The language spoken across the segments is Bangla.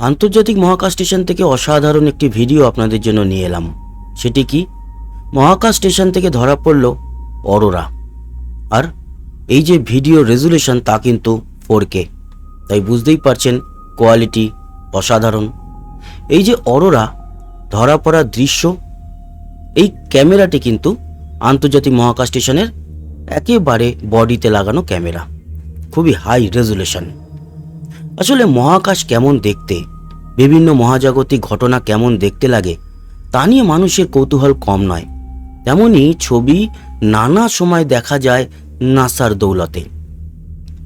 আন্তর্জাতিক মহাকাশ স্টেশন থেকে অসাধারণ একটি ভিডিও আপনাদের জন্য নিয়ে এলাম। সেটি কি? মহাকাশ স্টেশন থেকে ধরা পড়ল অরোরা। আর এই যে ভিডিও রেজুলেশন তা কিন্তু ফোর তাই বুঝতেই পারছেন কোয়ালিটি অসাধারণ। এই যে অরোরা ধরা পড়া দৃশ্য, এই ক্যামেরাটি কিন্তু আন্তর্জাতিক মহাকাশ স্টেশনের একেবারে বডিতে লাগানো ক্যামেরা। খুবই হাই রেজুলেশন। আসলে মহাকাশ কেমন দেখতে? বিভিন্ন মহাজাগতিক ঘটনা কেমন দেখতে লাগে? তা নিয়ে মানুষের কৌতূহল কম নয়। তেমনই ছবি নানা সময় দেখা যায় নাসার দৌলতে।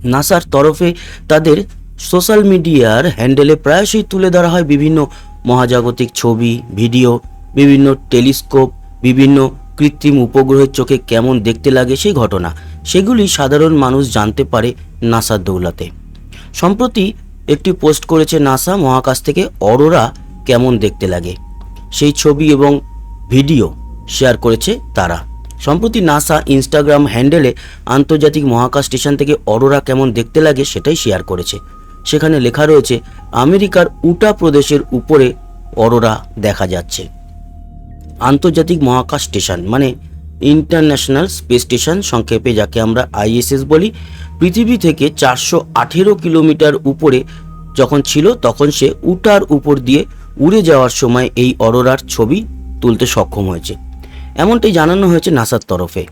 নাসার তরফে তাদের সোশ্যাল মিডিয়ার হ্যান্ডেলে প্রায়শই তুলে ধরা হয় বিভিন্ন মহাজাগতিক ছবি, ভিডিও, বিভিন্ন টেলিস্কোপ, বিভিন্ন কৃত্রিম উপগ্রহের চোখে কেমন দেখতে লাগে সেই ঘটনা। সেগুলি সাধারণ মানুষ জানতে পারে নাসার দৌলতে। সম্প্রতি একটি পোস্ট করেছে নাসা মহাকাশ থেকে অরোরা কেমন দেখতে লাগে। সেই ছবি এবং ভিডিও শেয়ার করেছে তারা। সম্প্রতি নাসা ইনস্টাগ্রাম হ্যান্ডেলে আন্তর্জাতিক মহাকাশ স্টেশন থেকে অরোরা কেমন দেখতে লাগে সেটাই শেয়ার করেছে। সেখানে লেখা রয়েছে, আমেরিকার উটা প্রদেশের উপরে অরোরা দেখা যাচ্ছে। আন্তর্জাতিক মহাকাশ স্টেশন মানে ইন্টারন্যাশনাল স্পেস স্টেশন সংক্ষেপে যাকে আমরা আইএসএস বলি পৃথিবী থেকে চারশো আঠেরো কিলোমিটার উপরে যখন ছিল, তখন সে উটার উপর দিয়ে উড়ে যাওয়ার সময় এই অরোরার ছবি তুলতে সক্ষম হয়েছে। এমনটাই জানানো হয়েছে নাসার তরফে।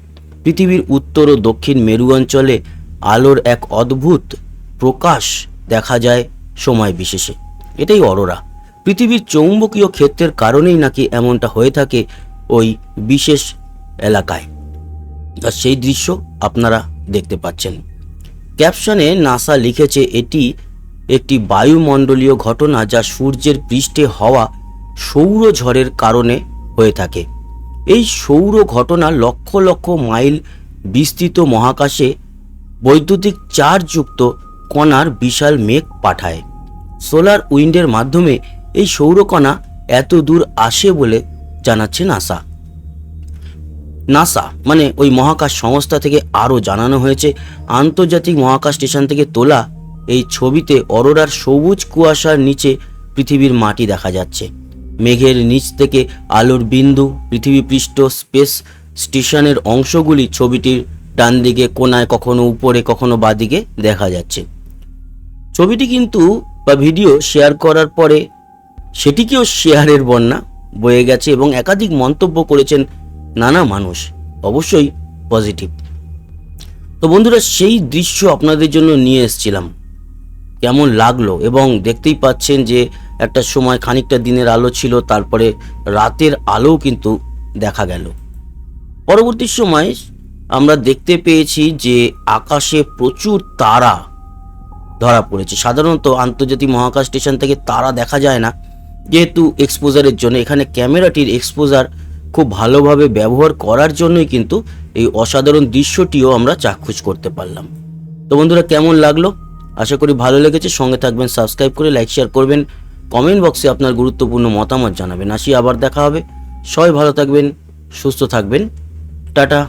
পৃথিবীর উত্তর ও দক্ষিণ মেরু অঞ্চলে আলোর এক অদ্ভুত প্রকাশ দেখা যায় সময় বিশেষে। এটাই অরোরা। পৃথিবীর চৌম্বকীয় ক্ষেত্রের কারণেই নাকি এমনটা হয়ে থাকে ওই বিশেষ এলাকায়। আর সেই দৃশ্য আপনারা দেখতে পাচ্ছেন। ক্যাপশনে নাসা লিখেছে এটি একটি বায়ুমণ্ডলীয় ঘটনা যা সূর্যের পৃষ্ঠে হওয়া সৌরঝড়ের কারণে হয়ে থাকে। এই সৌর ঘটনা লক্ষ লক্ষ মাইল বিস্তৃত মহাকাশে বৈদ্যুতিক চার্জযুক্ত কণার বিশাল মেঘ পাঠায়। সোলার উইন্ডের মাধ্যমে এই সৌরকণা এত দূর আসে বলে জানাচ্ছে নাসা। নাসা মানে ওই মহাকাশ সংস্থা থেকে আরও জানানো হয়েছে, আন্তর্জাতিক মহাকাশ স্টেশন থেকে তোলা এই ছবিতে অরোরার সবুজ কুয়াশার নিচে পৃথিবীর মাটি দেখা যাচ্ছে। মেঘের নিচ থেকে আলোর বিন্দু পৃথিবী পৃষ্ঠ স্পেস স্টেশনের অংশগুলি ছবিটির ডান দিকে কোনায় কখনো উপরে, কখনো বাদিকে দেখা যাচ্ছে। ছবিটি কিন্তু বা ভিডিও শেয়ার করার পরে সেটিকেও শেয়ারের বন্যা বয়ে গেছে এবং একাধিক মন্তব্য করেছেন নানা মানুষ অবশ্যই পজিটিভ তো বন্ধুরা, সেই দৃশ্য আপনাদের জন্য নিয়ে এসেছিলাম। কেমন লাগল? এবং দেখতেই পাচ্ছেন যে একটা সময় খানিকটা দিনের আলো ছিল, তারপরে রাতের আলোও কিন্তু দেখা গেল। পরবর্তী সময় আমরা দেখতে পেয়েছি যে আকাশে প্রচুর তারা ধরা পড়েছে। সাধারণত আন্তর্জাতিক মহাকাশ স্টেশন থেকে তারা দেখা যায় না। যেহেতু এক্সপোজারের জন্য, এখানে ক্যামেরাটির এক্সপোজার খুব ভালোভাবে ব্যবহার করার জন্যই কিন্তু এই অসাধারণ দৃশ্যটিও আমরা চাক্ষুষ করতে পারলাম। তো বন্ধুরা, কেমন লাগল? আশা করি ভালো লেগেছে। সঙ্গে থাকবেন সাবস্ক্রাইব করে লাইক শেয়ার করবেন। কমেন্ট বক্সে আপনার গুরুত্বপূর্ণ মতামত জানাবেন। আসি আবার দেখা হবে। সবাই ভালো থাকবেন, সুস্থ থাকবেন। টাটা।